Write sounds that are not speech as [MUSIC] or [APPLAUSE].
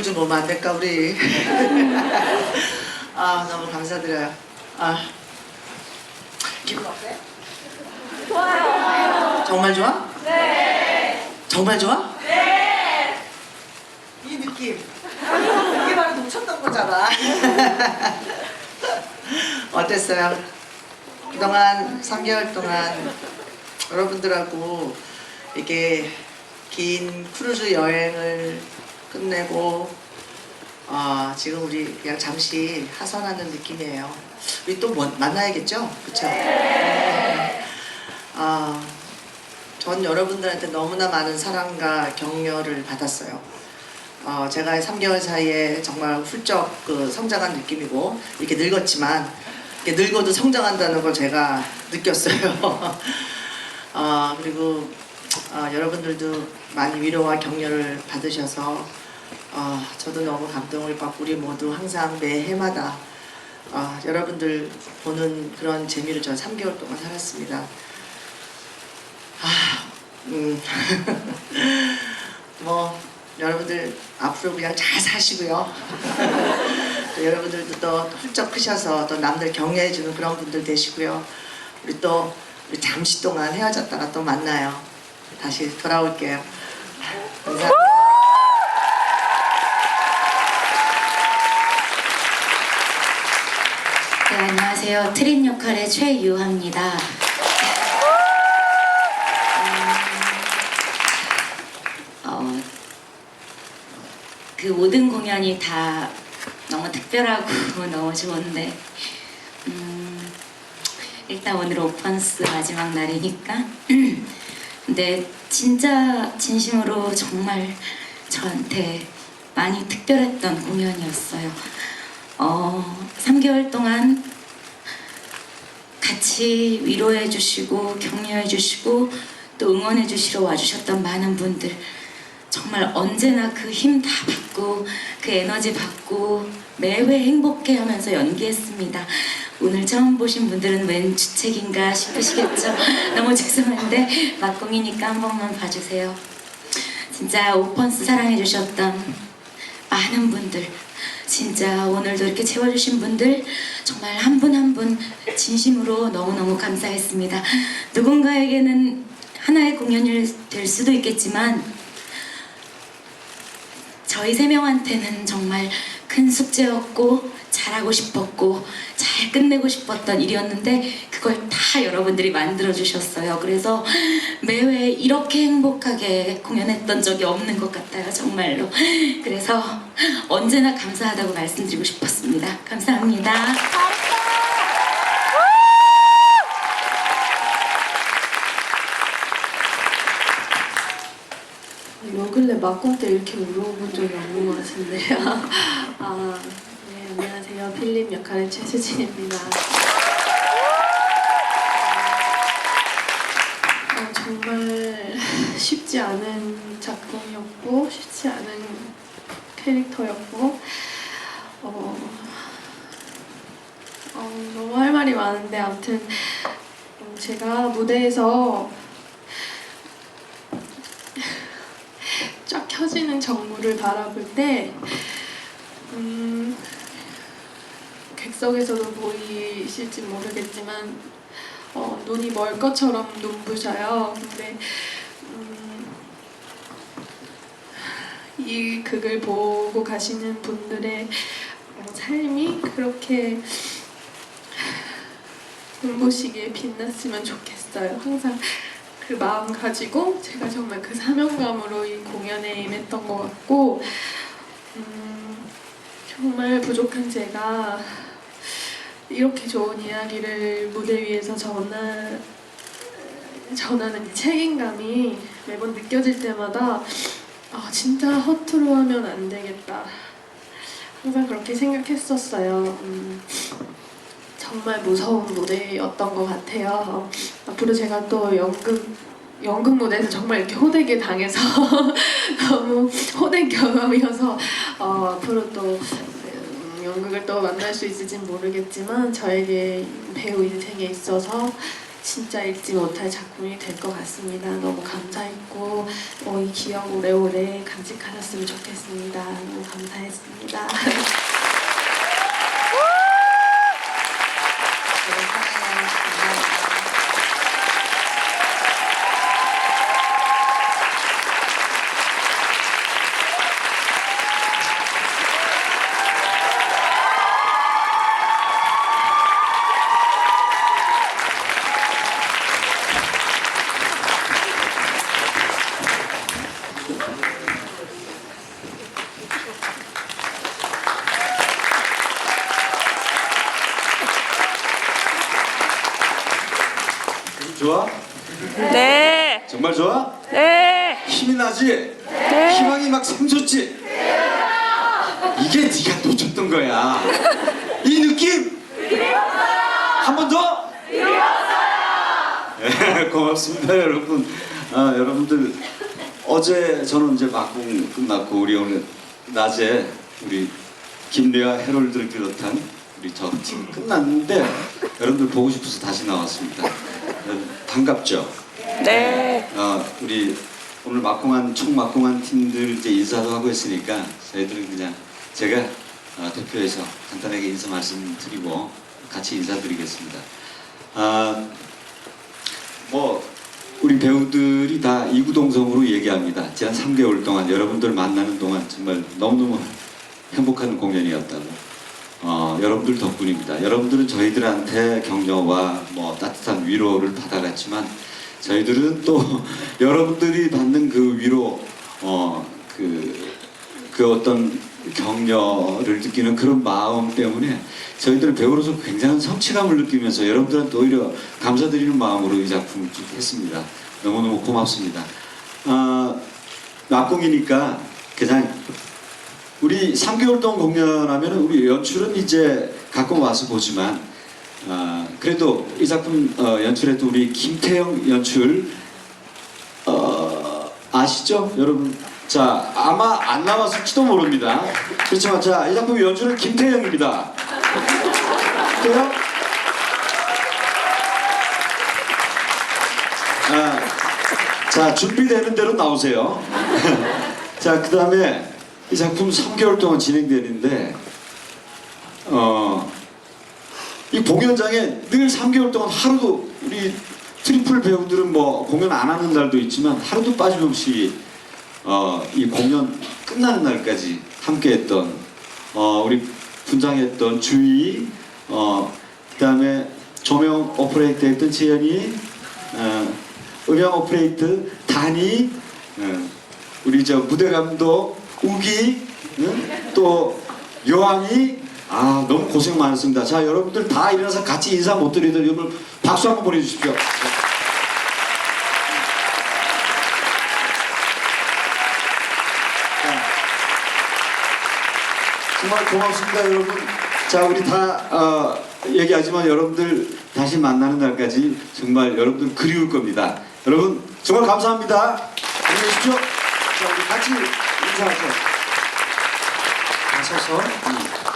얼굴 좀 보면 안 될까 우리? [LAUGHS] 아 너무 감사드려요. 아 기분 어때? 좋아요. 정말 좋아? 네. 정말 좋아? 네. 이 느낌. 이게 바로 놓쳤던 거잖아. [LAUGHS] 어땠어요? 그동안 3개월 동안 여러분들하고 이렇게 긴 크루즈 여행을 끝내고 아 지금 우리 그냥 잠시 하산하는 느낌이에요. 우리 또 뭐- 만나야겠죠? 그렇죠? 아, 전 여러분들한테 너무나 많은 사랑과 격려를 받았어요. 어, 제가 3개월 사이에 정말 훌쩍 그 성장한 느낌이고 이렇게 늙었지만 이렇게 늙어도 성장한다는 걸 제가 느꼈어요. 아 [LAUGHS] 그리고 아, 여러분들도 많이 위로와 격려를 받으셔서 아, 저도 너무 감동을 받고 우리 모두 항상 매 해마다 아, 여러분들 보는 그런 재미를 저 3개월 동안 살았습니다. 아, 음. [LAUGHS] 뭐 여러분들 앞으로 그냥 잘 사시고요. [LAUGHS] 또 여러분들도 또 훌쩍 크셔서 또 남들 격려해주는 그런 분들 되시고요. 우리 또 우리 잠시 동안 헤어졌다가 또 만나요. 다시 돌아올게요. 감사합니다. 네, 안녕하세요. 트린 역할의 최유하입니다. 음, 어, 그 모든 공연이 다 너무 특별하고 [LAUGHS] 너무 좋은데 음, 일단 오늘 오펀스 마지막 날이니까 [CLEARS THROAT] 근데 진짜 진심으로 정말 저한테 많이 특별했던 공연이었어요. 어, 3개월 동안 같이 위로해 주시고 격려해 주시고 또 응원해 주시러 와주셨던 많은 분들 정말 언제나 그 힘 다 받고 그 에너지 받고 매회 행복해 하면서 연기했습니다. 오늘 처음 보신 분들은 웬 주책인가 싶으시겠죠? [LAUGHS] 너무 죄송한데 막공이니까 한 번만 봐주세요. 진짜 오펀스 사랑해 주셨던 많은 분들 진짜 오늘도 이렇게 채워주신 분들 정말 한 분 한 분 진심으로 너무너무 감사했습니다. 누군가에게는 하나의 공연이 될 수도 있겠지만 저희 세 명한테는 정말 큰 숙제였고 잘하고 싶었고 잘 끝내고 싶었던 일이었는데 그걸 다 여러분들이 만들어 주셨어요. 그래서 매회 이렇게 행복하게 공연했던 적이 없는 것 같아요. 정말로. 그래서 언제나 감사하다고 말씀드리고 싶었습니다. 감사합니다. 요 근래 막공 때 이렇게 울어본 적이 없는 것 같은데요. [LAUGHS] 아, 네, 안녕하세요. 필립 역할의 최수진입니다. 어, 정말 쉽지 않은 작품이었고, 쉽지 않은 캐릭터였고, 어, 어, 너무 할 말이 많은데, 아무튼, 어, 제가 무대에서 쫙 켜지는 정물을 바라볼 때 음, 객석에서도 보이실지 모르겠지만 어, 눈이 멀 것처럼 눈부셔요. 근데 음, 이 극을 보고 가시는 분들의 어, 삶이 그렇게 눈부시게 빛났으면 좋겠어요. 항상 그 마음 가지고 제가 정말 그 사명감으로 이 공연에 임했던 것 같고 음, 정말 부족한 제가 이렇게 좋은 이야기를 무대 위에서 전하, 전하는 이 책임감이 매번 느껴질 때마다 아 진짜 허투루 하면 안 되겠다. 항상 그렇게 생각했었어요. 음, 정말 무서운 무대였던 것 같아요. 앞으로 제가 또 연극 연극 무대에서 정말 이렇게 호되게 당해서 [LAUGHS] 너무 호된 경험이어서 어, 앞으로 또 음, 연극을 또 만날 수 있을진 모르겠지만 저에게 배우 인생에 있어서 진짜 잊지 못할 작품이 될 것 같습니다. 너무 감사했고 어, 이 기억 오래오래 간직하셨으면 좋겠습니다. 너무 감사했습니다. [LAUGHS] 저를 사랑해요. 감사합니다. 좋아? 네. 정말 좋아? 네. 힘이 나지? 희망이 막 샘솟지? 이게 네가 놓쳤던 거야. 이 느낌? 한 번 더? 네, 고맙습니다 여러분. 아, 여러분들 어제 저는 이제 막공 끝났고 우리 오늘 낮에 우리 김래아 해롤들을 비롯한 우리 저 팀 끝났는데 여러분들 보고 싶어서 다시 나왔습니다. 반갑죠? 네. 어, 우리 오늘 막공한 총 막공한 팀들 이제 인사도 하고 했으니까 저희들은 그냥 제가 어, 대표해서 간단하게 인사 말씀드리고 같이 인사드리겠습니다. 아, 뭐 우리 배우들이 다 이구동성으로 얘기합니다. 지난 3개월 동안 여러분들 만나는 동안 정말 너무너무 행복한 공연이었다고. 어, 여러분들 덕분입니다. 여러분들은 저희들한테 격려와 뭐 따뜻한 위로를 받아갔지만 저희들은 또 [LAUGHS] 여러분들이 받는 그 위로 어 그 그 어떤 격려를 느끼는 그런 마음 때문에 저희들 배우로서 굉장한 성취감을 느끼면서 여러분들한테 오히려 감사드리는 마음으로 이 작품을 쭉 했습니다. 너무너무 고맙습니다. 아, 낙공이니까 그냥 우리 3개월 동안 공연하면 우리 연출은 이제 가끔 와서 보지만 아, 그래도 이 작품 어, 연출했던 우리 김태형 연출 어, 아시죠? 여러분? 자 아마 안 나왔을지도 모릅니다. 그렇지만 자이 작품 연출은 김태형입니다. 김태형? 아, 자 준비되는 대로 나오세요. [LAUGHS] 자 그 다음에 이 작품 3개월 동안 진행되는데 어, 이 공연장에 늘 3개월 동안 하루도 우리 트리플 배우들은 뭐 공연 안 하는 날도 있지만 하루도 빠짐없이 어, 이 공연 끝나는 날까지 함께했던 어, 우리 분장했던 주희 어, 그다음에 조명 오퍼레이터 했던 재현이 어, 음향 오퍼레이터 다니 어, 우리 저 무대 감독 우기 응? 또 여왕이 아 너무 고생 많았습니다. 자 여러분들 다 일어나서 같이 인사 못 드리던 여러분 박수 한번 보내주십시오. 자, 정말 고맙습니다 여러분. 자 우리 다 어, 얘기하지만 여러분들 다시 만나는 날까지 정말 여러분들 그리울 겁니다. 여러분 정말 감사합니다. 안녕히 계십시오. 자 우리 같이 인사하죠. 가셔서 음.